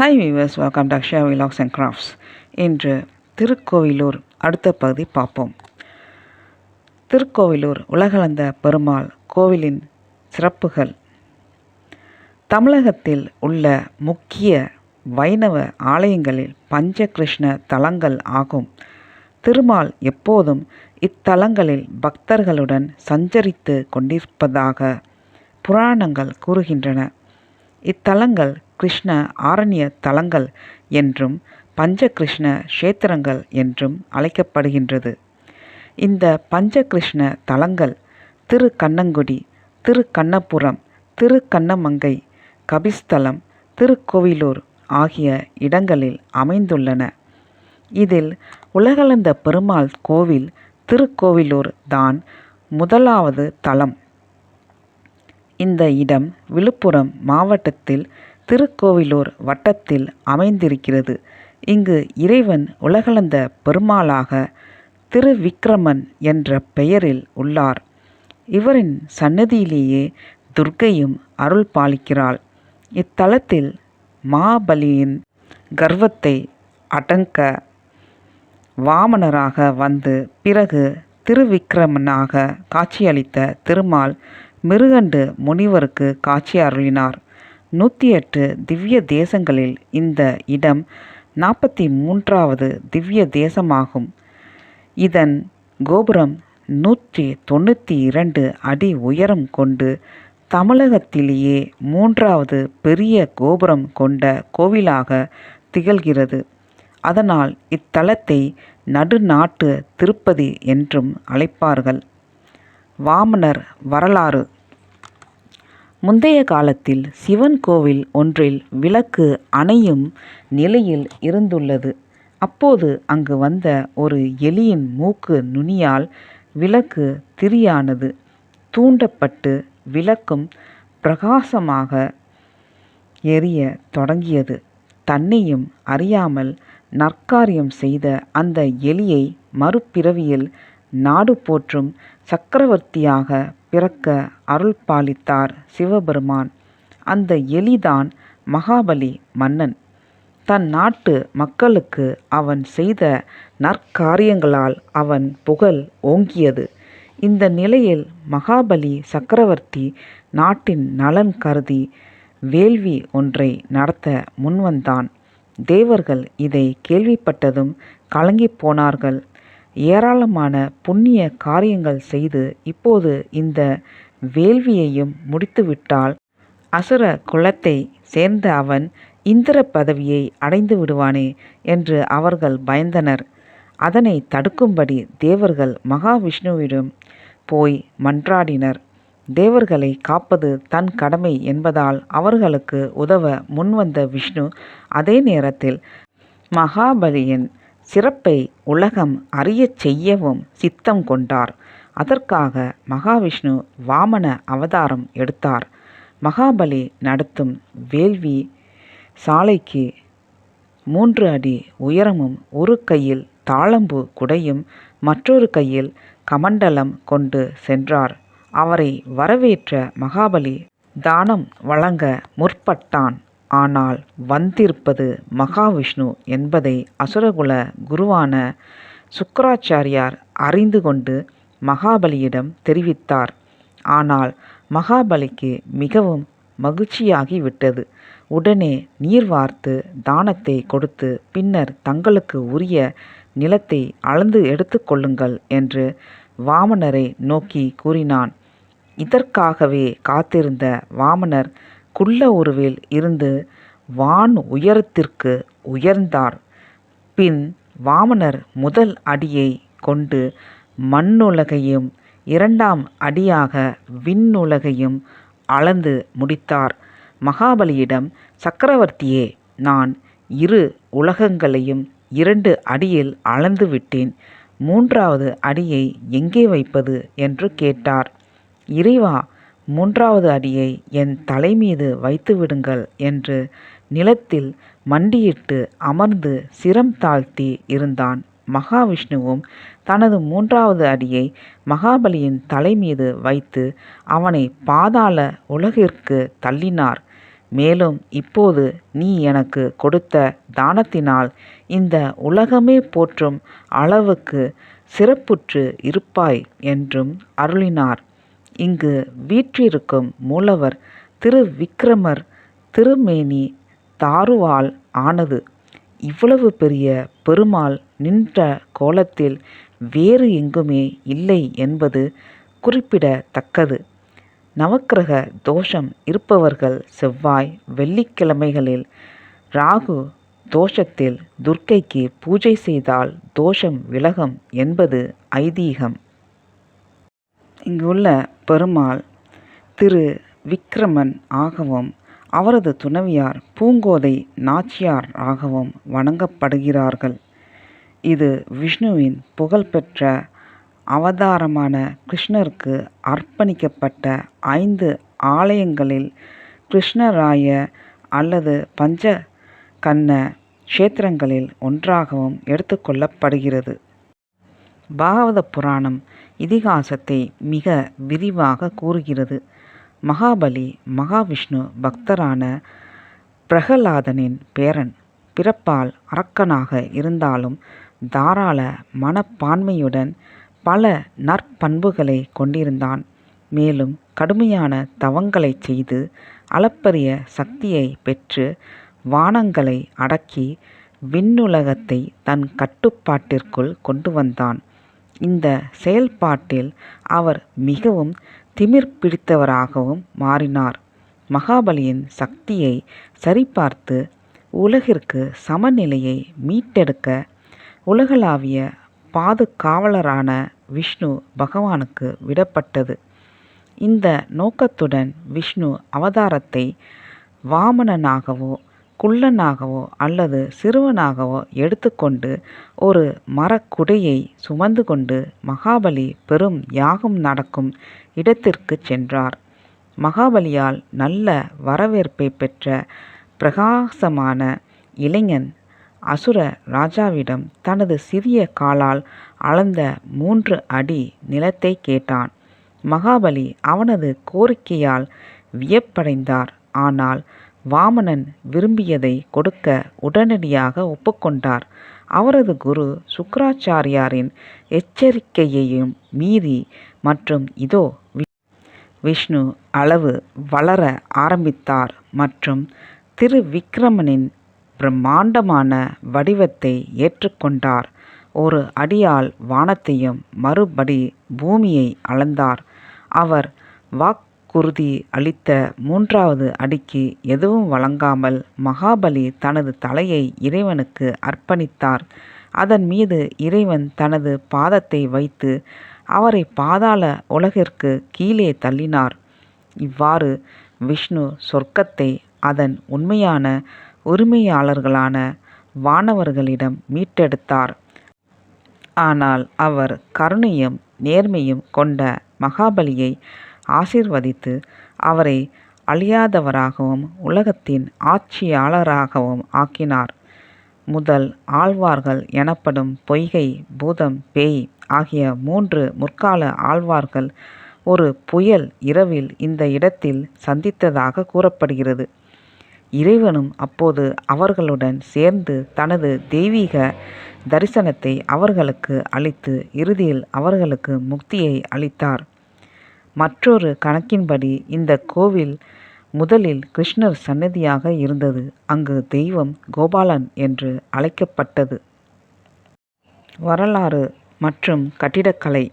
Hi viewers welcome to Akshaya vlogs and crafts இன்று திருக்கோவிலூர் அடுத்த பகுதி பார்ப்போம். திருக்கோவிலூர் உலகளந்த பெருமாள் கோவிலின் சிறப்புகள். தமிழகத்தில் உள்ள முக்கிய வைணவ ஆலயங்களில் பஞ்சகிருஷ்ண தலங்கள் ஆகும். திருமால் எப்போதும் இத்தலங்களில் பக்தர்களுடன் சஞ்சரித்து கொண்டிருப்பதாக புராணங்கள் கூறுகின்றன. இத்தலங்கள் கிருஷ்ண ஆரண்ய தலங்கள் என்றும் பஞ்சகிருஷ்ண கஷேத்திரங்கள் என்றும் அழைக்கப்படுகின்றது. இந்த பஞ்சகிருஷ்ண தலங்கள் திருக்கண்ணங்குடி திருக்கண்ணபுரம் திருக்கண்ணமங்கை கபிஸ்தலம் திருக்கோவிலூர் ஆகிய இடங்களில் அமைந்துள்ளன. இதில் உலகளந்த பெருமாள் கோவில் திருக்கோவிலூர் தான் முதலாவது தலம். இந்த இடம் விழுப்புரம் மாவட்டத்தில் திருக்கோவிலூர் வட்டத்தில் அமைந்திருக்கிறது. இங்கு இறைவன் உலகளந்த பெருமாளாக திருவிக்கிரமன் என்ற பெயரில் உள்ளார். இவரின் சன்னதியிலேயே துர்க்கையும் அருள் பாலிக்கிறாள். இத்தலத்தில் மாபலியின் கர்வத்தை அடங்க வாமனராக வந்து பிறகு திருவிக்கிரமனாக காட்சியளித்த திருமால் மிருகண்டு முனிவருக்கு காட்சி அருளினார். நூற்றி எட்டு திவ்ய தேசங்களில் இந்த இடம் நாற்பத்தி மூன்றாவது திவ்ய தேசமாகும். இதன் கோபுரம் நூற்றி தொண்ணூற்றி இரண்டு அடி உயரம் கொண்டு தமிழகத்திலேயே மூன்றாவது பெரிய கோபுரம் கொண்ட கோவிலாக திகழ்கிறது. அதனால் இத்தலத்தை நடுநாட்டு திருப்பதி என்றும் அழைப்பார்கள். வாமனர் வரலாறு முந்தைய காலத்தில் சிவன் கோவில் ஒன்றில் விளக்கு அணையும் நிலையில் இருந்துள்ளது. அப்போது அங்கு வந்த ஒரு எலியின் மூக்கு நுனியால் விளக்கு திரியானது. தூண்டப்பட்டு விளக்கும் பிரகாசமாக எரிய தொடங்கியது. தன்னையும் அறியாமல் நற்காரியம் செய்த அந்த எலியை மறுபிறவியில் நாடு போற்றும் சக்கரவர்த்தியாக பிறக்க அருள் பாலித்தார் சிவபெருமான். அந்த எலிதான் மகாபலி மன்னன். தன் நாட்டு மக்களுக்கு அவன் செய்த நற்காரியங்களால் அவன் புகழ் ஓங்கியது. இந்த நிலையில் மகாபலி சக்கரவர்த்தி நாட்டின் நலன் கருதி வேள்வி ஒன்றை நடத்த முன்வந்தான். தேவர்கள் இதை கேள்விப்பட்டதும் கலங்கி போனார்கள். ஏராளமான புண்ணிய காரியங்கள் செய்து இப்போது இந்த வேள்வியையும் முடித்துவிட்டால் அசுர குலத்தை சேர்ந்த அவன் இந்திர பதவியை அடைந்து விடுவானே என்று அவர்கள் பயந்தனர். அதனை தடுக்கும்படி தேவர்கள் மகாவிஷ்ணுவிடம் போய் மன்றாடினர். தேவர்களை காப்பது தன் கடமை என்பதால் அவர்களுக்கு உதவ முன்வந்த விஷ்ணு அதே நேரத்தில் மகாபலியின் சிறப்பை உலகம் அறியச் செய்யவும் சித்தம் கொண்டார். அதற்காக மகாவிஷ்ணு வாமன அவதாரம் எடுத்தார். மகாபலி நடத்தும் வேள்வி சாலைக்கு மூன்று அடி உயரமும் ஒரு கையில் தாளம்பு குடையும் மற்றொரு கையில் கமண்டலம் கொண்டு சென்றார். அவரை வரவேற்ற மகாபலி தானம் வழங்க முற்பட்டான். ஆனால் வந்திருப்பது மகாவிஷ்ணு என்பதை அசுரகுல குருவான சுக்கராச்சாரியார் அறிந்து கொண்டு மகாபலியிடம் தெரிவித்தார். ஆனால் மகாபலிக்கு மிகவும் மகிழ்ச்சியாகிவிட்டது உடனே நீர் வார்த்து தானத்தை கொடுத்து பின்னர் தங்களுக்கு உரிய நிலத்தை அளந்து எடுத்துக்கொள்ளுங்கள் என்று வாமனரை நோக்கி கூறினான். இதற்காகவே காத்திருந்த வாமனர் குள்ள உருவில் இருந்து வான் உயரத்திற்கு உயர்ந்தார். பின் வாமனர் முதல் அடியை கொண்டு மண்ணுலகையும் இரண்டாம் அடியாக விண்ணுலகையும் அளந்து முடித்தார். மகாபலியிடம் சக்கரவர்த்தியே நான் இரு உலகங்களையும் இரண்டு அடியில் அளந்து விட்டேன். மூன்றாவது அடியை எங்கே வைப்பது? என்று கேட்டார். இறைவா மூன்றாவது அடியை என் தலைமீது வைத்து விடுங்கள் என்று நிலத்தில் மண்டியிட்டு அமர்ந்து சிரம் தாழ்த்தி இருந்தான். மகாவிஷ்ணுவும் தனது மூன்றாவது அடியை மகாபலியின் தலைமீது வைத்து அவனை பாதாள உலகிற்கு தள்ளினார். மேலும் இப்போது நீ எனக்கு கொடுத்த தானத்தினால் இந்த உலகமே போற்றும் அளவுக்கு சிறப்புற்று இருப்பாய் என்றும் அருளினார். இங்கு வீற்றிருக்கும் மூலவர் திருவிக்கிரமர் திருமேனி தாருவால் ஆனது. இவ்வளவு பெரிய பெருமாள் நின்ற கோலத்தில் வேறு எங்குமே இல்லை என்பது குறிப்பிடத்தக்கது. நவக்கிரக தோஷம் இருப்பவர்கள் செவ்வாய் வெள்ளிக்கிழமைகளில் ராகு தோஷத்தில் துர்க்கைக்கு பூஜை செய்தால் தோஷம் விலகும் என்பது ஐதீகம். இங்குள்ள பெருமாள் திரு விக்கிரமன் ஆகவும் அவரது துணவியார் பூங்கோதை நாச்சியார் ஆகவும் வணங்கப்படுகிறார்கள். இது விஷ்ணுவின் புகழ்பெற்ற அவதாரமான கிருஷ்ணருக்கு அர்ப்பணிக்கப்பட்ட ஐந்து ஆலயங்களில் கிருஷ்ணராய அல்லது பஞ்ச கண்ண க்ஷேத்திரங்களில் ஒன்றாகவும் எடுத்துக்கொள்ளப்படுகிறது பாகவத புராணம் இதிகாசத்தை மிக விரிவாக கூறுகிறது. மகாபலி மகாவிஷ்ணு பக்தரான பிரகலாதனின் பேரன் பிறப்பால் அரக்கனாக இருந்தாலும் தாராள மனப்பான்மையுடன் பல நற்பண்புகளை கொண்டிருந்தான். மேலும் கடுமையான தவங்களை செய்து அளப்பரிய சக்தியை பெற்று வானங்களை அடக்கி விண்ணுலகத்தை தன் கட்டுப்பாட்டிற்குள் கொண்டு வந்தான். இந்த செயல்பாட்டில் அவர் மிகவும் திமிர் பிடித்தவராகவும் மாறினார். மகாபலியின் சக்தியை சரிபார்த்து உலகிற்கு சமநிலையை மீட்டெடுக்க உலகளாவிய பாதுகாவலரான விஷ்ணு பகவானுக்கு விடப்பட்டது. இந்த நோக்கத்துடன் விஷ்ணு அவதாரத்தை வாமனனாகவோ குள்ளனாகவோ அல்லது சிறுவனாகவோ எடுத்துக்கொண்டு ஒரு மரக்குடையை சுமந்து கொண்டு மகாபலி பெரும் யாகம் நடக்கும் இடத்திற்கு சென்றார். மகாபலியால் நல்ல வரவேற்பை பெற்ற பிரகாசமான இளைஞன் அசுர ராஜாவிடம் தனது சிறிய காலால் அளந்த மூன்று அடி நிலத்தை கேட்டான். மகாபலி அவனது கோரிக்கையால் வியப்படைந்தார். ஆனால் வாமனன் விரும்பியதை கொடுக்க உடனடியாக ஒப்புக்கொண்டார். அவரது குரு சுக்கராச்சாரியாரின் எச்சரிக்கையையும் மீறி மற்றும் இதோ விஷ்ணு அளவு வளர ஆரம்பித்தார் மற்றும் திருவிக்கிரமனின் பிரம்மாண்டமான வடிவத்தை ஏற்றுக்கொண்டார். ஒரு அடியால் வானத்தையும் மறுபடி பூமியை அளந்தார். அவர் வாக் குருதி அளித்த மூன்றாவது அடிக்கு எதுவும் வழங்காமல் மகாபலி தனது தலையை இறைவனுக்கு அர்ப்பணித்தார். அதன் மீது இறைவன் தனது பாதத்தை வைத்து அவரை பாதாள உலகிற்கு கீழே தள்ளினார். இவ்வாறு விஷ்ணு சொர்க்கத்தை அதன் உண்மையான உரிமையாளர்களான வானவர்களிடம் மீட்டெடுத்தார். ஆனால் அவர் கருணையும் நேர்மையும் கொண்ட மகாபலியை ஆசிர்வதித்து அவரை அழியாதவராகவும் உலகத்தின் ஆட்சியாளராகவும் ஆக்கினார். முதல் ஆழ்வார்கள் எனப்படும் பொய்கை பூதம் பேய் ஆகிய மூன்று முற்கால ஆழ்வார்கள் ஒரு புயல் இரவில் இந்த இடத்தில் சந்தித்ததாக கூறப்படுகிறது. இறைவனும் அப்போது அவர்களுடன் சேர்ந்து தனது தெய்வீக தரிசனத்தை அவர்களுக்கு அளித்து இறுதியில் அவர்களுக்கு முக்தியை அளித்தார். மற்றொரு கணக்கின்படி இந்த கோவில் முதலில் கிருஷ்ணர் சன்னதியாக இருந்தது. அங்கு தெய்வம் கோபாலன் என்று அழைக்கப்பட்டது. வரலாறு மற்றும் கட்டிடக்கலை.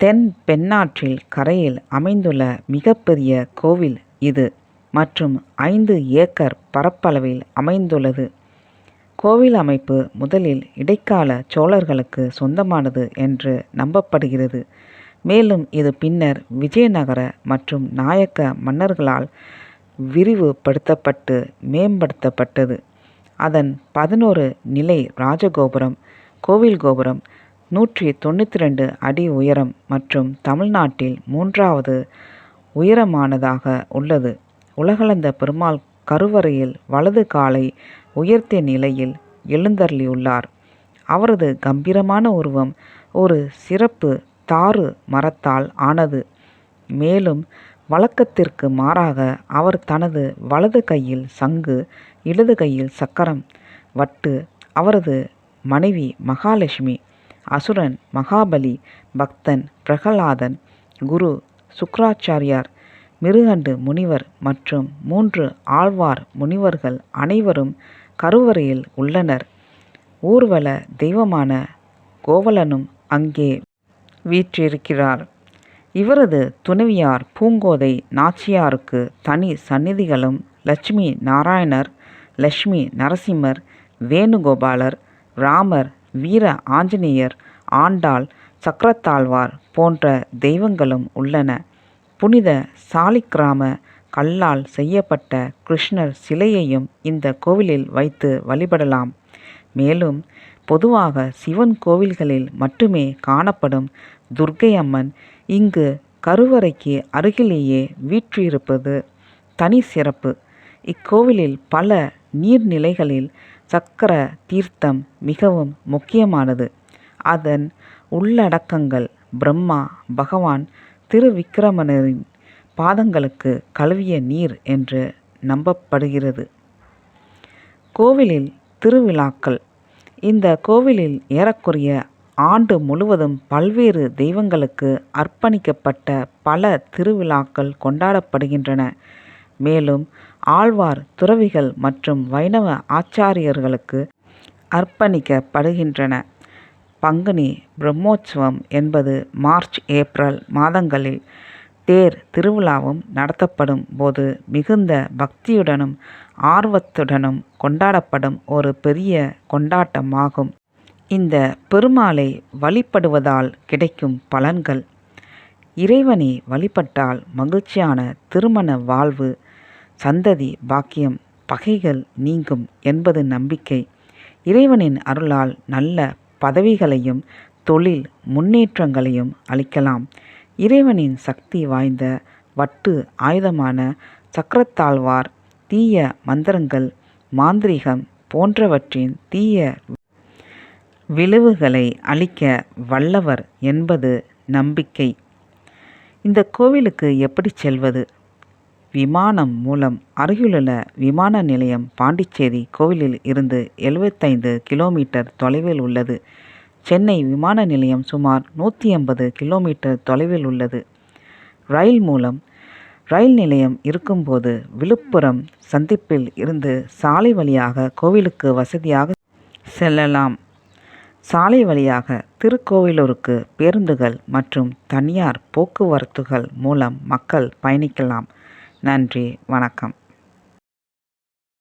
தென் பெண்ணாற்றில் கரையில் அமைந்துள்ள மிகப்பெரிய கோவில் இது மற்றும் ஐந்து ஏக்கர் பரப்பளவில் அமைந்துள்ளது. கோவில் அமைப்பு முதலில் இடைக்கால சோழர்களுக்கு சொந்தமானது என்று நம்பப்படுகிறது. மேலும் இது பின்னர் விஜயநகர மற்றும் நாயக்க மன்னர்களால் விரிவுபடுத்தப்பட்டு மேம்படுத்தப்பட்டது. அதன் பதினோரு நிலை ராஜகோபுரம் கோவில் கோபுரம் நூற்றி தொண்ணூற்றி ரெண்டு அடி உயரம் மற்றும் தமிழ்நாட்டில் மூன்றாவது உயரமானதாக உள்ளது. உலகளந்த பெருமாள் கருவறையில் வலது காலை உயர்த்திய நிலையில் எழுந்தருளியுள்ளார். அவரது கம்பீரமான உருவம் ஒரு சிறப்பு தாரு மரத்தால் ஆனது. மேலும் வழக்கத்திற்கு மாறாக அவர் தனது வலது கையில் சங்கு இடது கையில் சக்கரம் வட்டு அவரது மனைவி மகாலட்சுமி அசுரன் மகாபலி பக்தன் பிரகலாதன் குரு சுக்ராச்சாரியார் மிருகண்டு முனிவர் மற்றும் மூன்று ஆழ்வார் முனிவர்கள் அனைவரும் கருவறையில் உள்ளனர். ஊர்வல தெய்வமான கோவலனும் அங்கே வீற்றிருக்கிறார். இவரது துணைவியார் பூங்கோதை நாச்சியாருக்கு தனி சந்நிதிகளும் லட்சுமி நாராயணர் லட்சுமி நரசிம்மர் வேணுகோபாலர் ராமர் வீர ஆஞ்சநேயர் ஆண்டாள் சக்கரத்தாழ்வார் போன்ற தெய்வங்களும் உள்ளன. புனித சாலிக்கிராம கல்லால் செய்யப்பட்ட கிருஷ்ணர் சிலையையும் இந்த கோவிலில் வைத்து வழிபடலாம். மேலும் பொதுவாக சிவன் கோவில்களில் மட்டுமே காணப்படும் துர்க்கை அம்மன் இங்கு கருவறைக்கு அருகிலேயே வீற்றிருப்பது தனி சிறப்பு. இக்கோவிலில் பல நீர்நிலைகளில் சக்கர தீர்த்தம் மிகவும் முக்கியமானது. அதன் உள்ளடக்கங்கள் பிரம்மா பகவான் திருவிக்கிரமணரின் பாதங்களுக்கு கழுவிய நீர் என்று நம்பப்படுகிறது. கோவிலில் திருவிழாக்கள். இந்த கோவிலில் ஏறக்குறைய ஆண்டு முழுவதும் பல்வேறு தெய்வங்களுக்கு அர்ப்பணிக்கப்பட்ட பல திருவிழாக்கள் கொண்டாடப்படுகின்றன. மேலும் ஆழ்வார் துறவிகள் மற்றும் வைணவ ஆச்சாரியர்களுக்கு அர்ப்பணிக்கப்படுகின்றன. பங்குனி பிரம்மோற்சவம் என்பது மார்ச் ஏப்ரல் மாதங்களில் தேர் திருவிழாவும் நடத்தப்படும் போது மிகுந்த பக்தியுடனும் ஆர்வத்துடனும் கொண்டாடப்படும் ஒரு பெரிய கொண்டாட்டமாகும். இந்த பெருமாளை வழிபடுவதால் கிடைக்கும் பலன்கள். இறைவனை வழிபட்டால் மகிழ்ச்சியான திருமண வாழ்வு சந்ததி பாக்கியம் பகைகள் நீங்கும் என்பது நம்பிக்கை. இறைவனின் அருளால் நல்ல பதவிகளையும் தொழில் முன்னேற்றங்களையும் அளிக்கலாம். இறைவனின் சக்தி வாய்ந்த வட்டு ஆயுதமான சக்கரத்தாழ்வார் தீய மந்திரங்கள் மாந்திரிகம் போன்றவற்றின் தீய விளைவுகளை அளிக்க வல்லவர் என்பது நம்பிக்கை. இந்த கோவிலுக்கு எப்படி செல்வது? விமானம் மூலம் அருகிலுள்ள விமான நிலையம் பாண்டிச்சேரி கோவிலில் இருந்து எழுபத்தைந்து கிலோமீட்டர் தொலைவில் உள்ளது. சென்னை விமான நிலையம் சுமார் நூற்றி ஐம்பது கிலோமீட்டர் தொலைவில் உள்ளது. ரயில் மூலம் ரயில் நிலையம் இருக்கும்போது விழுப்புரம் சந்திப்பில் இருந்து சாலை வழியாக கோவிலுக்கு வசதியாக செல்லலாம். சாலை வழியாக திருக்கோவிலூருக்கு பேருந்துகள் மற்றும் தனியார் போக்குவரத்துகள் மூலம் மக்கள் பயணிக்கலாம். நன்றி வணக்கம்.